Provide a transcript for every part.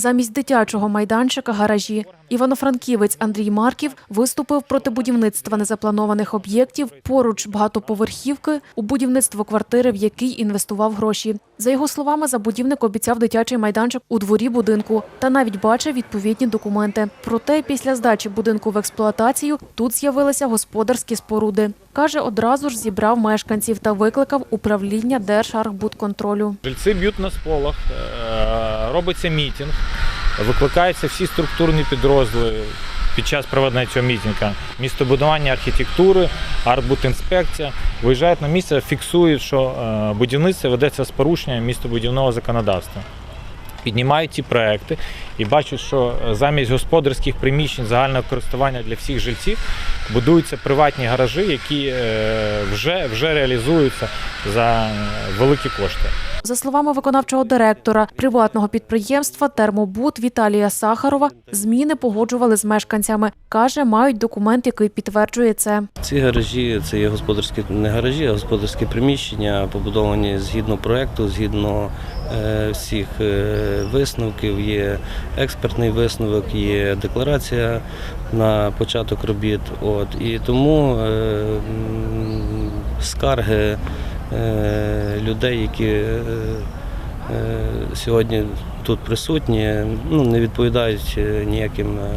Замість дитячого майданчика гаражі. Івано-Франківець Андрій Марків виступив проти будівництва незапланованих об'єктів поруч багатоповерхівки у будівництво квартири, в якій інвестував гроші. За його словами, забудівник обіцяв дитячий майданчик у дворі будинку та навіть бачив відповідні документи. Проте після здачі будинку в експлуатацію тут з'явилися господарські споруди. Каже, одразу ж зібрав мешканців та викликав управління Держархбудконтролю. Жильці б'ють на сполох, е, робиться мітинг, викликаються всі структурні підрозділи під час проведення цього мітинга. Містобудування архітектури, архбудінспекція виїжджають на місце, фіксують, що е, будівництво ведеться з порушенням містобудівного законодавства. Піднімають ці проекти і бачать, що е, замість господарських приміщень загального користування для всіх жильців будуються приватні гаражі, які е, вже, вже реалізуються за великі кошти. За словами виконавчого директора приватного підприємства Термобуд Віталія Сахарова, зміни погоджували з мешканцями. Каже, мають документ, який підтверджує це. Ці гаражі це є господарські не гаражі, а господарські приміщення, побудовані згідно проекту, згідно е, всіх е, висновків. Є експертний висновок, є декларація на початок робіт. От і тому е, скарги людей, які е, е, сьогодні тут присутні, ну не відповідають е, ніяким. е,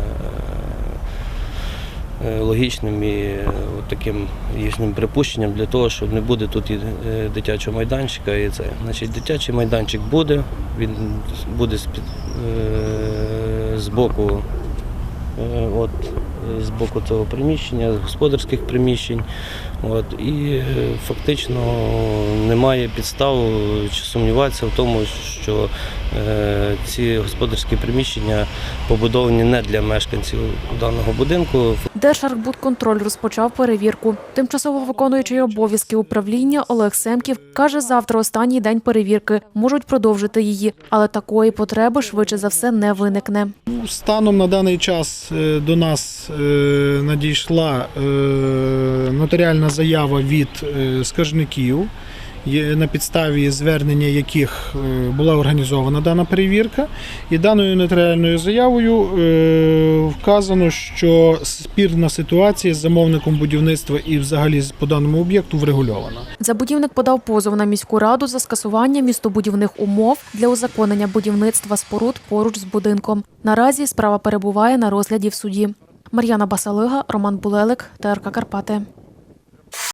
е, логічним і е, таким їхнім припущенням для того, що не буде тут і е, дитячого майданчика. І це. Значить, дитячий майданчик буде, він буде е, з боку. Е, От, з боку цього приміщення, з господарських приміщень. От, і е, фактично немає підстав чи сумніватися в тому, що е, ці господарські приміщення побудовані не для мешканців даного будинку. Держархбудконтроль розпочав перевірку. Тимчасово виконуючий обов'язки управління Олег Семків каже, завтра останній день перевірки. Можуть продовжити її, але такої потреби швидше за все не виникне. Ну, Станом на даний час е, до нас е, надійшла е, нотаріальна заява від скаржників, на підставі звернення яких е, була організована дана перевірка. І даною нотаріальною заявою е, вказано, що спірна ситуація з замовником будівництва і взагалі по даному об'єкту врегульована. Забудівник подав позов на міську раду за скасування містобудівних умов для узаконення будівництва споруд поруч з будинком. Наразі справа перебуває на розгляді в суді. Мар'яна Басалига, Роман Булелик, ТРК Карпати.